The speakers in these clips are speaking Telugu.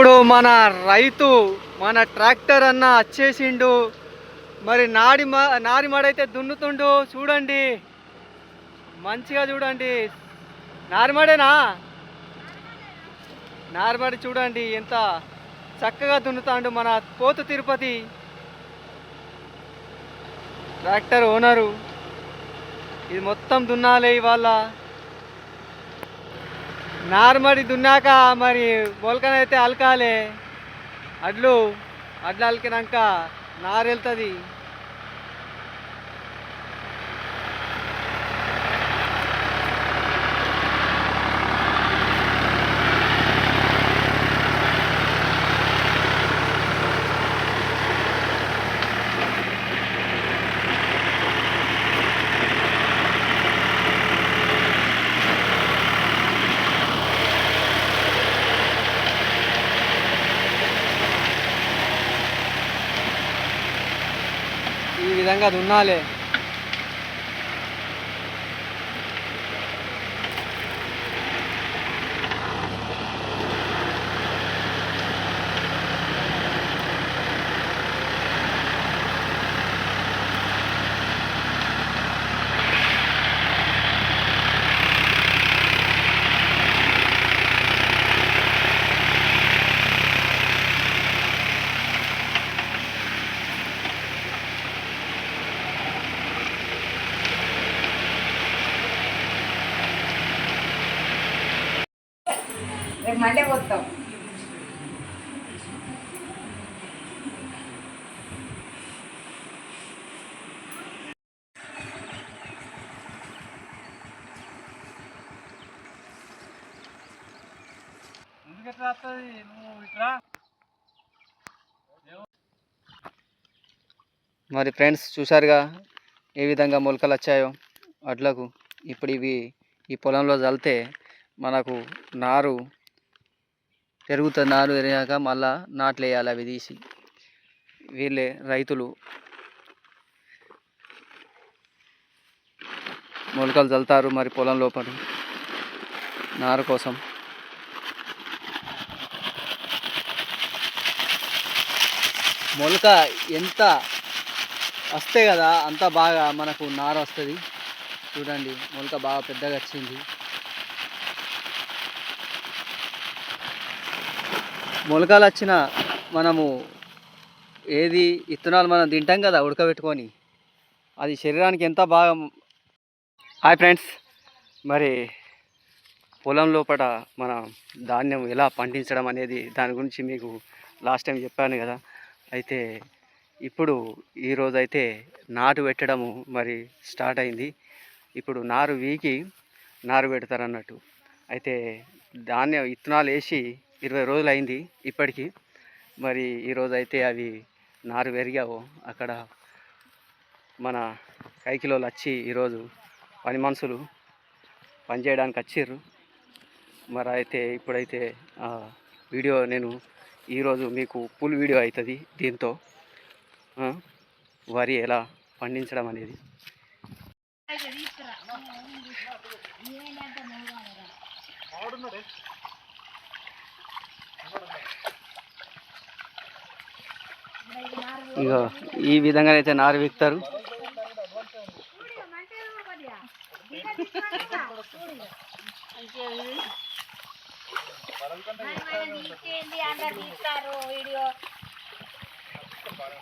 ఇప్పుడు మన రైతు మన ట్రాక్టర్ అన్న వచ్చేసిండు. మరి నాడి నారిమడైతే దున్నుతుండు. చూడండి. మంచిగా చూడండి. నారిమడేనా నారిమడి చూడండి ఎంత చక్కగా దున్నుతాండు మన పోతు తిరుపతి. Tractor owner. ఇది మొత్తం దున్నాలి ఇవాళ. నార్మడి దున్నాక మరి మొలకనైతే అలకాలే. అడ్లు అడ్లు అలికినాక నారు వెళ్తుంది ఈ విధంగా దున్నాలి మండే పోతాం మరి ఫ్రెండ్స్ చూసారుగా ఏ విధంగా మొలకలు వచ్చాయో? అడ్లకు ఇప్పుడు ఇవి ఈ పొలంలో చల్లితే మనకు నారు పెరుగుతుంది నారు పెరిగాక మళ్ళా నాట్లు వేయాలి అవి తీసి. వీళ్ళే రైతులు. మొలకలు చల్లుతారు మరి పొలం లోపల. నారు కోసం. మొలక ఎంత వస్తే కదా అంత బాగా మనకు నార వస్తుంది. చూడండి మొలక బాగా పెద్దగా వచ్చింది. మొలకలు వచ్చిన మనము ఏది ఇత్తనాలు మనం తింటాం కదా ఉడకబెట్టుకొని అది శరీరానికి ఎంత బాగా హాయ్ ఫ్రెండ్స్ మరి పొలం లోపల మన ధాన్యం ఎలా పండించడం అనేది దాని గురించి మీకు లాస్ట్ టైం చెప్పాను కదా. అయితే ఇప్పుడు ఈరోజు అయితే నాటు పెట్టడము మరి స్టార్ట్ అయింది. ఇప్పుడు నారు వీకి నారు పెడతారు అన్నట్టు అయితే ధాన్యం ఇత్తనాలు వేసి ఇరవై రోజులు అయింది ఇప్పటికీ. మరి ఈరోజు అయితే అవి నారు పెరిగావు. అక్కడ మన కైకిలోలు వచ్చి ఈరోజు పని మనుషులు పనిచేయడానికి వచ్చిర్రు. మరి అయితే ఇప్పుడైతే వీడియో నేను ఈరోజు మీకు ఫుల్ వీడియో అవుతుంది దీంతో. వరి ఎలా పండించడం అనేది. ఇక ఈ విధంగా అయితే నారు విక్తారు.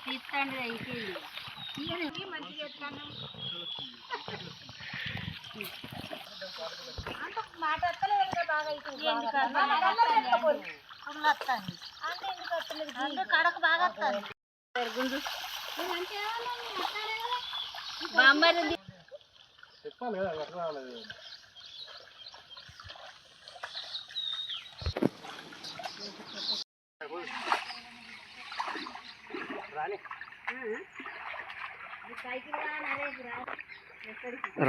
తీస్తారు కదా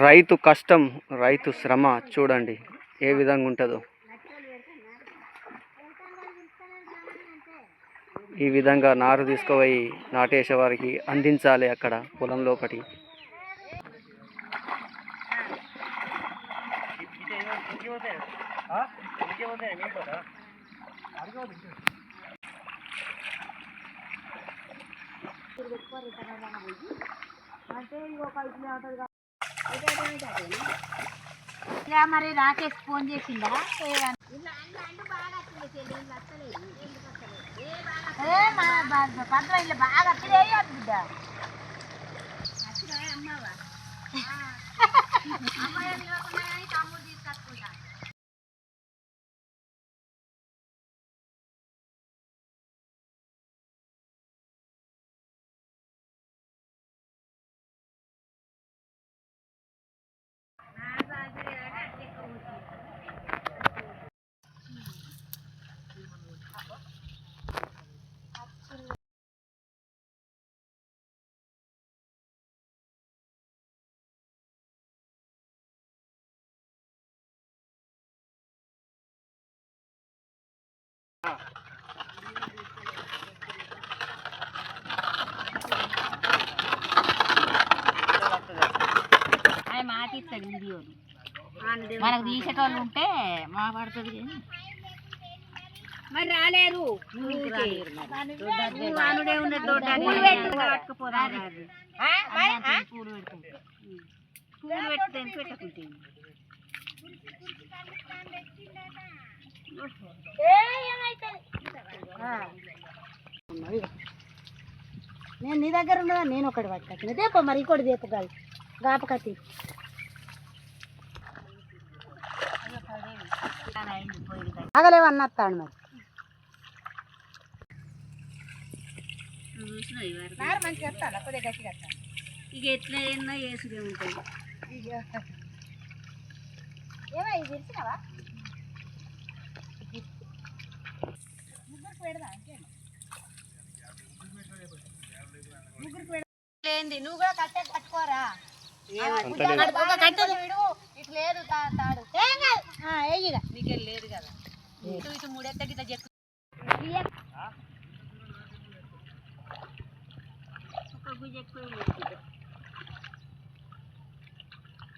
రైతు కష్టం రైతు శ్రమ చూడండి ఏ విధంగా ఉంటుందో ఈ విధంగా నారు తీసుకుపోయి నాటేసేవారికి అందించాలి అక్కడ పొలం లోపటి. మరి రాకేష్ ఫోన్ చేసిందా? ఏ మా పంద్ర ఇల్లు బాగా వచ్చినాయి బిడ్డ ఆయన వీడియోలు మనకు తీసేటోళ్ళు ఉంటే మా పడుతుంది కానీ. మరి రాలేరు. పూలు పూలు నేను నీ దగ్గర ఉన్నదా? నేను ఒకటి పట్టుకొచ్చిన. దేపో మరి ఇంకోటి దేపు కాదు గాపకత్తి ఆగలేవన్న వస్తాడు మరి మంచిగా గట్టిగా ఇక ఎట్లా అయినా వేసుడే ఉంటుంది ఏమో ఇది తెలిసినావా ముగ్గురికి పెడదా ముగ్గురికి లేంది నువ్వు కూడా కట్టే కట్టుకోరా. ఒక కట్టె విడు ఇటు లేదు తా- తాడు. నీకేం లేదు కదా. ఇటు ఇటు మూడెత్తకి ఇట్లా చెక్కు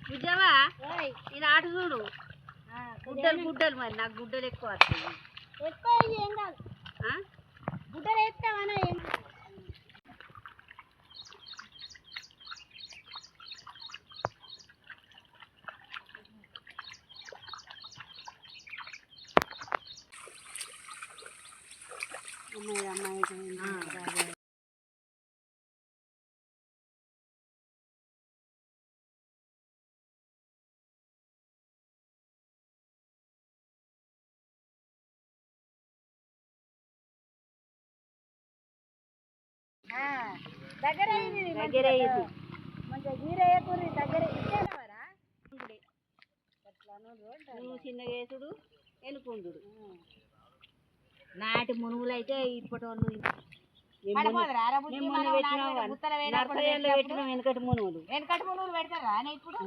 గుజ్జవా ఇది ఆట చూడు గుడ్డలు గుడ్డలు మరి నాకు గుడ్డలు ఎక్కువ వస్తాయి ఎక్కువ గుడ్డలు వేస్తావా దగ్గర దగ్గర మంచిగా నువ్వు చిన్న వేసుడు ఎనుకుందుడు నాటి మునుగులు అయితే ఇప్పటి వాళ్ళు వెనకటి మునుగులు? వెనకటి మునుగులు పెడతారా ఇప్పుడు?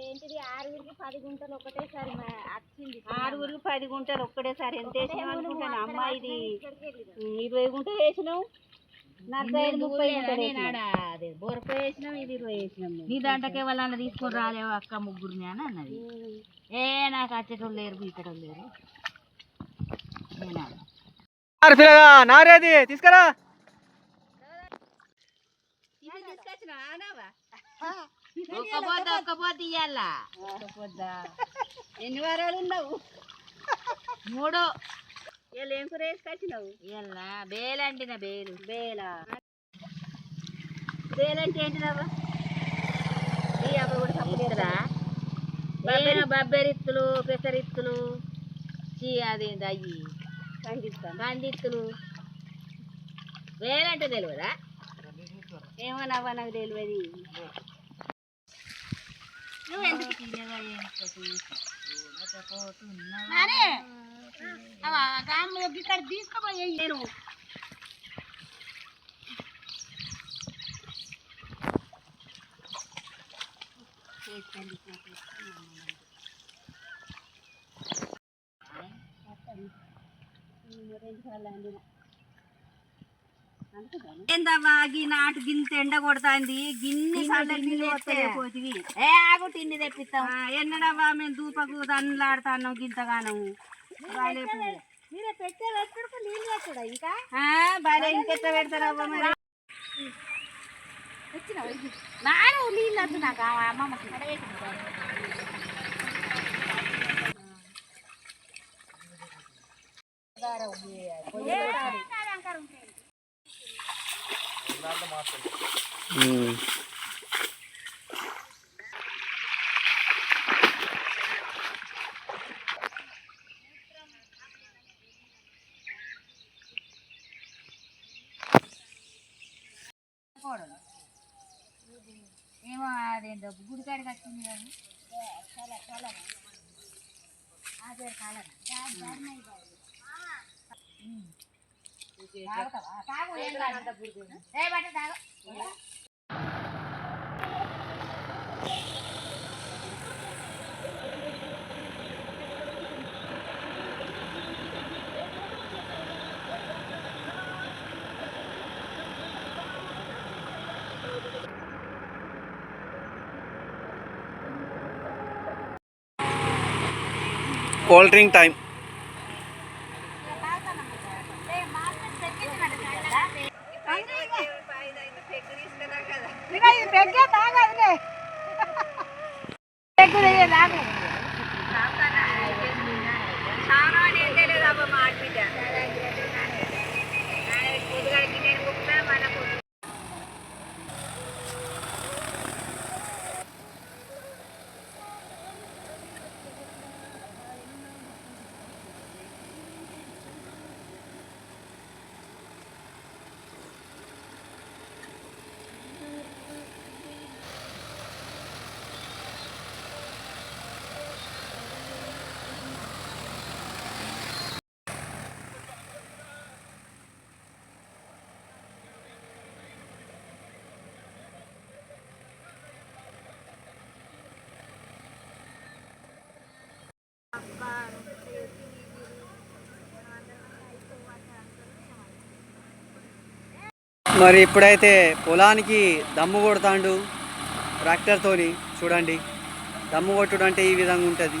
ఏంటిది? ఆరుగురికి పది గుంటలు ఒకటేసారి వచ్చింది ఆరుగురికి పది గుంటలు ఒక్కటేసారి ఎంత వేసినావు అనుకుంటాను. అమ్మ ఇది ఇరవై గుంటలు వేసినావు? నలభై ఐదు ముప్పై గుంటలు అదే బొరక వేసినాం ఇది ఇరవై వేసినాం నీ దాంట్లోకే వాళ్ళని తీసుకొని రాలేవు అక్క ముగ్గురిని అని అన్నది. ఏ నాకు వచ్చేటోళ్ళు లేరు ఇక్కడ లేరు. నేనా పిల్లగా నారేది తీసుకురా. ఒక్క పొద్దు ఒక్క పొద్దు ఇయ్యాల? ఎన్ని వారాలు ఉన్నావు మూడు. ఇవాళ ఏం కూర వేసుకొచ్చినావు ఇవాళ బేలు అంటిన బేలు. బేలా. బేలు అంటే ఏంటిదవ్వా? ఈ అప్పుడు కూడా తప్పుతుందా బబ్బెరిత్తులు పెసరిత్తులు చీ అదేంటి అయ్యి. కందిత్తులు కందిత్తులు వేలంటే తెలియదా ఏమోనవ్వా నాకు తెలియదు. నువ్వు ఎందుకు తీయగా అరే ఇక్కడ తీసుకుపోయి నేను ఏందవ్వా గీ నాటు గింత ఎండ కొడుతుంది? గిన్ని పోతివి. ఏ ఆగు తిండి తెప్పిస్తాం. ఎన్నడవ్వా మేము దూపకు దండలాడుతాను గింతగానం. నీళ్ళు పెట్టుడా ఇంకా? బాగా ఇంకెట్లా పెడతారా మరి? నాను నీళ్ళు వద్దు నాకు. అమ్మమ్మకి. ఏమో అదేంటో గుడి కాడికి కానీ చాలా చాలా అదే కాలం తాగు ఏం కాదు ఏ బట్ట తాగు కూల్ డ్రింక్ టైం మరి ఇప్పుడైతే పొలానికి దమ్ము కొడతాండు ట్రాక్టర్తోని చూడండి. దమ్ము కొట్టుడు అంటే ఈ విధంగా ఉంటుంది.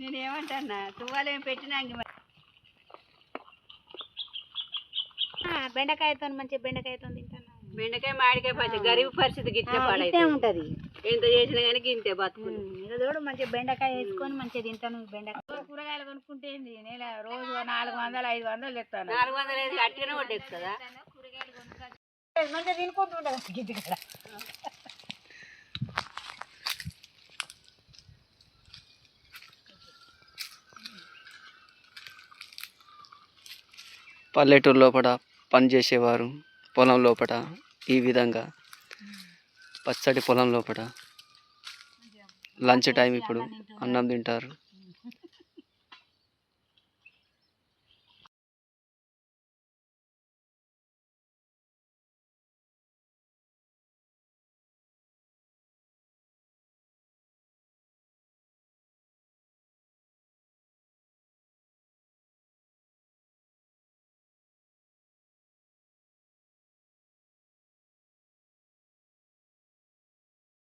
నేనేమంటానా తువ్వాలేం పెట్టినా. బెండకాయతో మంచి బెండకాయతో తింటాను? బెండకాయ మామిడికాయ పచ్చి గరీబ్ పరిస్థితి గిట్టే పాడైతే ఉంటది. ఎంత చేసినా కానీ గింతే చూడు మంచిగా బెండకాయ వేసుకొని మంచిగా తింటాను బెండకాయ. కూరగాయలు కొనుక్కుంటే ఏంది? నెల రోజు నాలుగు వందలు ఐదు వందలు తెస్తాను. నాలుగు వందల ఐదు అట్టిగానే పడ్డేది కదా మంచిగా తినుకుంటూ పల్లెటూరు లోపల పని చేసేవారు పొలం లోపల ఈ విధంగా. పచ్చడి పొలం లోపల. లంచ్ టైం ఇప్పుడు అన్నం తింటారు.